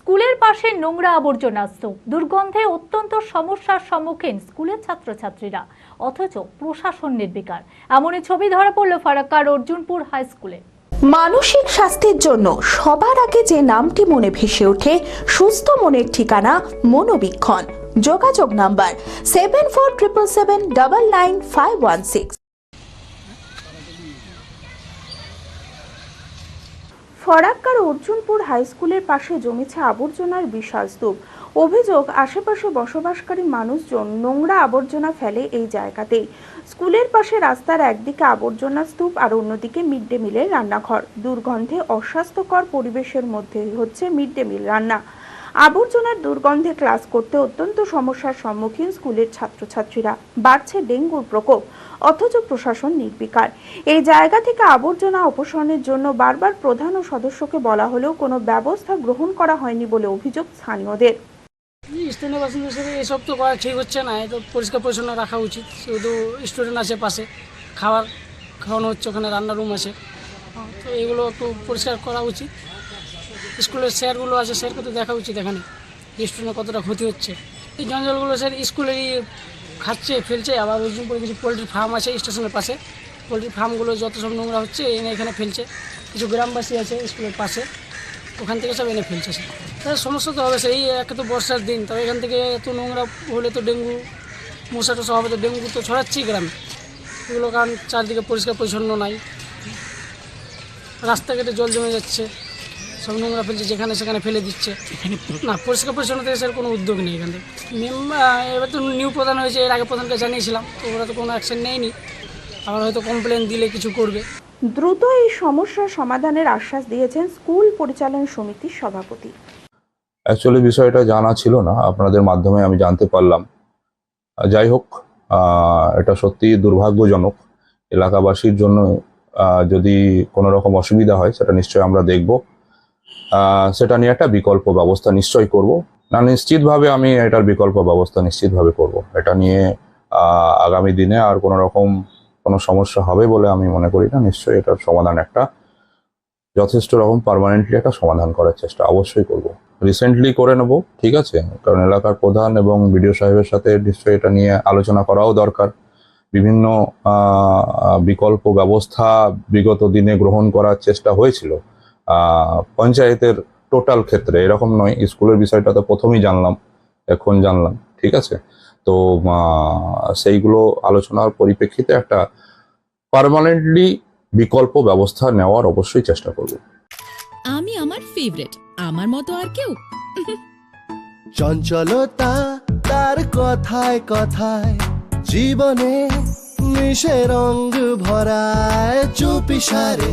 স্কুলের পাশে নোংরা আবর্জনা স্তূপ। দুর্গন্ধে অত্যন্ত সমস্যার সম্মুখীন স্কুলের ছাত্রছাত্রীরা। অথচ প্রশাসন নির্বিকার। এমনই ছবি ধরা পড়ল ফারাক্কার অর্জুনপুর হাই স্কুলে। মানসিক স্বাস্থ্যের জন্য সবার আগে যে নামটি মনে ভেসে ওঠে, সুস্থ মনের ঠিকানা মনোবীক্ষণ। যোগাযোগ number seven four triple seven double nine five one six ফরাক্কার Arjunpur high স্কুলের পাশে জমেছে আবর্জনার বিশাল স্তূপ। অভিযোগ, আশেপাশে বসবাসকারী মানুষজন নোংরা আবর্জনা ফেলে এই জায়গাতেই। স্কুলের পাশে রাস্তার একদিকে আবর্জনা স্তূপ আর অন্যদিকে মিড ডে মিলের রান্নাঘর। দুর্গন্ধে অস্বাস্থ্যকর পরিবেশের মধ্যে হচ্ছে মিড ডে মিল রান্না। আবর্জনার দুর্গন্ধে ক্লাস করতে অত্যন্ত সমস্যার সম্মুখীন স্কুলের ছাত্রছাত্রীরা। বাড়ছে ডেঙ্গুর প্রকোপ। অথচ প্রশাসন নির্বিকার। এই জায়গা থেকে আবর্জনা অপসারণের জন্য বারবার প্রধান ও সদস্যকে বলা হলেও কোনো ব্যবস্থা গ্রহণ করা হয়নি বলে অভিযোগ স্থানীয়দের। স্থানীয় বাসিন্দা হিসেবে এসব তো করা ঠিক হচ্ছে না এটা পরিষ্কার পরিচ্ছন্ন রাখা উচিত। শুধু স্টুডেন্ট আছে পাশে খাবার খাওয়ানো হচ্ছে, ওখানে রান্নার রুম আছে। তো এগুলো একটু পরিষ্কার করা উচিত। স্কুলের স্যারগুলো আছে, স্যারকে তো দেখা উচিত এখানে স্টুডেন্টের কতটা ক্ষতি হচ্ছে। এই জঞ্জলগুলো স্যার স্কুলেরই খাচ্ছে, ফেলছে, আবার ওই করে কিছু পোলট্রি ফার্ম আছে স্টেশনের পাশে। পোলট্রি ফার্মগুলো যত সব নোংরা হচ্ছে, এনে এখানে ফেলছে। কিছু গ্রামবাসী আছে স্কুলের পাশে, ওখান থেকে সব এনে ফেলছে তার সমস্যা তো হবে সেই একে তো বর্ষার দিন তবে এখান থেকে এত নোংরা হলে তো ডেঙ্গু, মশা টশা হবে তো ডেঙ্গু তো ছড়াচ্ছেই গ্রামে। এগুলো কারণ চারদিকে পরিষ্কার পরিচ্ছন্ন নাই। রাস্তাঘাটে জল জমে যাচ্ছে। সব নোংরা ফেলছে যেখানে সেখানে ফেলে দিচ্ছে। না পরিষ্কার পরিচ্ছন্ন থেকে স্যার কোনো উদ্যোগ নেই এখান থেকে। এবার তো নিউ প্রধান হয়েছে এর আগে প্রধানকে জানিয়েছিলাম তো ওরা তো কোনো অ্যাকশন নেয়নি। আবার হয়তো কমপ্লেন দিলে কিছু করবে। দ্রুত এই সমস্যার সমাধানের আশ্বাস দিয়েছেন স্কুল পরিচালন সমিতির সভাপতি। অ্যাকচুয়ালি বিষয়টা জানা ছিল না আপনাদের মাধ্যমে আমি জানতে পারলাম। যাই হোক এটা সত্যি দুর্ভাগ্যজনক। এলাকাবাসীর জন্য যদি কোনো রকম অসুবিধা হয় সেটা নিশ্চয়ই আমরা দেখব। সেটা নিয়ে একটা বিকল্প ব্যবস্থা নিশ্চয় করব। না, নিশ্চিতভাবে আমি এটার বিকল্প ব্যবস্থা নিশ্চিতভাবে করব। এটা নিয়ে আগামী দিনে আর কোনো রকম কোনো সমস্যা হবে বলে আমি মনে করি না। নিশ্চয়ই এটার সমাধান একটা যথেষ্ট রকম পার্মানেন্টলি একটা সমাধান করার চেষ্টা অবশ্যই করব। রিসেন্টলি করে নেব, ঠিক আছে? কারণ এলাকার প্রধান এবং বিডিও সাহেবের সাথে নিশ্চয়ই এটা নিয়ে আলোচনা করাও দরকার। বিভিন্ন বিকল্প ব্যবস্থা বিগত দিনে গ্রহণ করার চেষ্টা হয়েছিল। পঞ্চায়েতের টোটাল ক্ষেত্রে এরকম নয় স্কুলের বিষয়টা তো প্রথমেই জানলাম এখন জানলাম ঠিক আছে? তো সেইগুলো আলোচনার পরিপ্রেক্ষিতে একটা পার্মানেন্টলি বিকল্প ব্যবস্থা নেওয়ার অবশ্যই চেষ্টা করব। আমি আমার ফেভারিট আমার মতো আর কেউ। চঞ্চলতা তার কথায় কথায় জীবনে মিশে রঙ ভরায় চুপি সারে